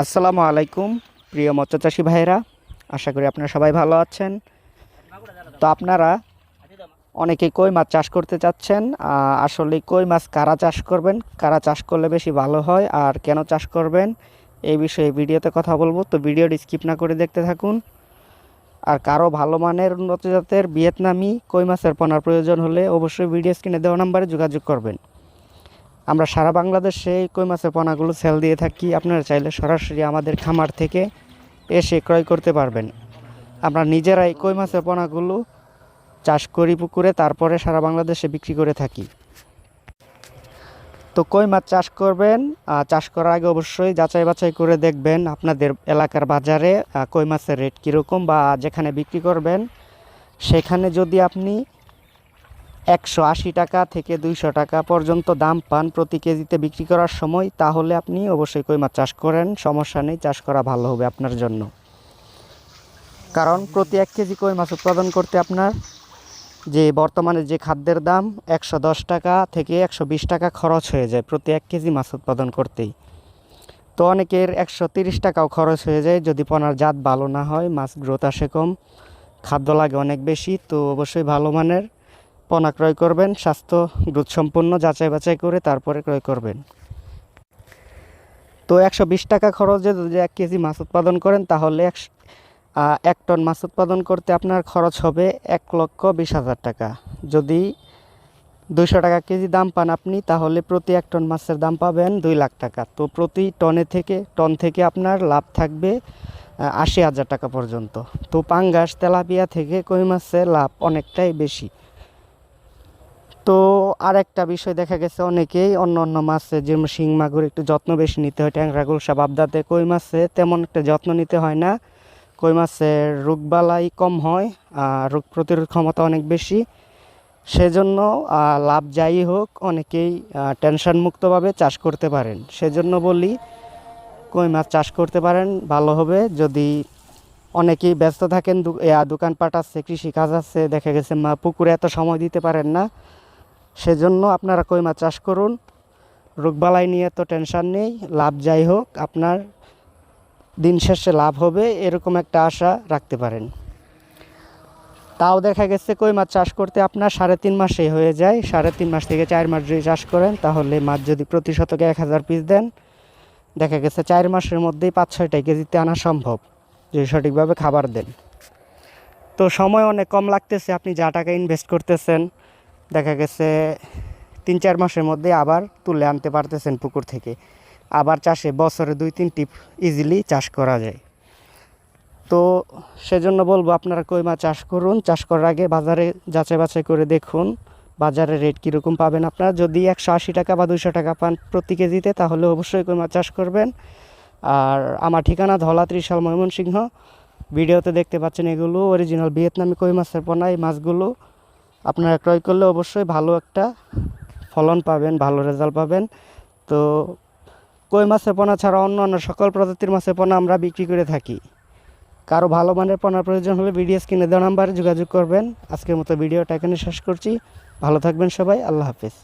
আসসালামু আলাইকুম, প্রিয় মৎস্যচাষী ভাইয়েরা। আশা করি আপনারা সবাই ভালো আছেন। তো আপনারা অনেকে কই মাছ চাষ করতে চাচ্ছেন আসলে কই মাছ কারা চাষ করবেন, কারা চাষ করলে বেশি ভালো হয় আর কেন চাষ করবেন, এই বিষয়ে ভিডিওতে কথা বলব। তো ভিডিওটি স্কিপ না করে দেখতে থাকুন। আর কারও ভালো মানের উন্নত জাতের ভিয়েতনামি কই মাছের পোনার প্রয়োজন হলে অবশ্যই ভিডিও স্ক্রিনে দেওয়া নাম্বারে যোগাযোগ করবেন। আমরা সারা বাংলাদেশে কই মাছের পোনাগুলো সেল দিয়ে থাকি। আপনারা চাইলে সরাসরি আমাদের খামার থেকে এসে ক্রয় করতে পারবেন। আমরা নিজেরাই কই মাছের পোনাগুলো চাষ করি পুকুরে, তারপরে সারা বাংলাদেশে বিক্রি করে থাকি। তো কই মাছ চাষ করবেন? চাষ করার আগে অবশ্যই যাচাই বাছাই করে দেখবেন আপনাদের এলাকার বাজারে কই মাছের রেট কীরকম বা যেখানে বিক্রি করবেন, সেখানে যদি আপনি একশো আশি টাকা থেকে দুইশো টাকা পর্যন্ত দাম পান প্রতি কেজিতে বিক্রি করার সময়, তাহলে আপনি অবশ্যই কই মাছ চাষ করেন। সমস্যা নেই, চাষ করা ভালো হবে আপনার জন্য। কারণ প্রতি এক কেজি কই মাছ উৎপাদন করতে আপনার যে বর্তমানে যে খাদ্যের দাম একশো দশ টাকা থেকে একশো বিশ টাকা খরচ হয়ে যায় প্রতি এক কেজি মাছ উৎপাদন করতেই। তো অনেকের একশো তিরিশ টাকাও খরচ হয়ে যায় যদি পনার জাত ভালো না হয়, মাছ গ্রোথ আসে কম, খাদ্য লাগে অনেক বেশি, তো অবশ্যই ভালো মানের পোনা ক্রয় করবেন স্বাস্থ্য গ্রোথ সম্পন্ন যাচাই বাছাই করে তারপরে ক্রয় করবেন। তো একশো বিশ টাকা খরচে যদি এক কেজি মাছ উৎপাদন করেন তাহলে আহ, এক টন মাছ উৎপাদন করতে আপনার খরচ হবে এক লক্ষ বিশ হাজার টাকা। যদি দুইশো টাকা কেজি দাম পান আপনি তাহলে প্রতি এক টন মাছের দাম পাবেন দুই লাখ টাকা। তো প্রতি টনে থেকে টন থেকে আপনার লাভ থাকবে আশি হাজার টাকা পর্যন্ত। তো পাঙ্গাস তেলাপিয়া থেকে কই মাছের লাভ অনেকটাই বেশি। তো আর একটা বিষয় দেখা গেছে অনেকেই, অন্য অন্য মাছে যেমন শিং, মাগুর একটু যত্ন বেশি নিতে হয়, ট্যাংরা, গুলশা বাবদাতে কই মাছে তেমন একটা যত্ন নিতে হয় না। কই মাছের রোগবালাই কম হয়, আর রোগ প্রতিরোধ ক্ষমতা অনেক বেশি। সেজন্য লাভ যাই হোক, অনেকেই টেনশন মুক্তভাবে চাষ করতে পারেন। সেজন্য বলি, কই মাছ চাষ করতে পারেন, ভালো হবে। যদি অনেকেই ব্যস্ত থাকেন দোকানপাট আছে, কৃষিকাজ আছে, দেখা গেছে মা, পুকুরে এত সময় দিতে পারেন না। সেজন্য আপনারা কই মাছ চাষ করুন। রোগবালাই নিয়ে তো টেনশন নেই, লাভ যাই হোক, আপনার দিন শেষে লাভ হবে, এরকম একটা আশা রাখতে পারেন। তাও দেখা গেছে কই মাছ চাষ করতে আপনার সাড়ে তিন মাসে হয়ে যায়। সাড়ে তিন মাস থেকে চার মাস যদি চাষ করেন, তাহলে মাছ যদি প্রতি শতকে এক হাজার পিস দেন, দেখা গেছে চার মাসের মধ্যেই পাঁচ ছয়টা কেজিতে আনা সম্ভব, যদি সঠিকভাবে খাবার দেন। তো সময় অনেক কম লাগতেছে, আপনি যা টাকা ইনভেস্ট করতেছেন দেখা গেছে তিন চার মাসের মধ্যে আবার তুলে আনতে পারতেছেন পুকুর থেকে। আবার চাষে বছরে দুই, তিন টিপ ইজিলি চাষ করা যায়। তো সেজন্য বলব আপনারা কই মাছ চাষ করুন, চাষ করার আগে বাজারে যাচাই বাছাই করে দেখুন বাজারে রেট কীরকম পাবেন আপনারা। যদি একশো আশি টাকা বা দুইশো টাকা পান প্রতি কেজিতে, তাহলে অবশ্যই কই মাছ চাষ করবেন। আর আমার ঠিকানা ধলা ত্রিশাল ময়মনসিংহ। ভিডিওতে দেখতে পাচ্ছেন এগুলো অরিজিনাল ভিয়েতনামি কই মাছের পোনা, এই মাছগুলো। আপনারা ক্রয় করলে অবশ্যই ভালো একটা ফলন পাবেন, ভালো রেজাল্ট পাবেন। তো কই মাছের পোনা ছাড়া অন্য অন্য সকল প্রজাতির মাছের পোনা আমরা বিক্রি করে থাকি। কারও ভালো মানের পোনার প্রয়োজন হলে ভিডিও কিনে দেওয়া নাম্বারে যোগাযোগ করবেন। আজকের মতো ভিডিওটা এখানে শেষ করছি। ভালো থাকবেন সবাই, আল্লাহ হাফেজ।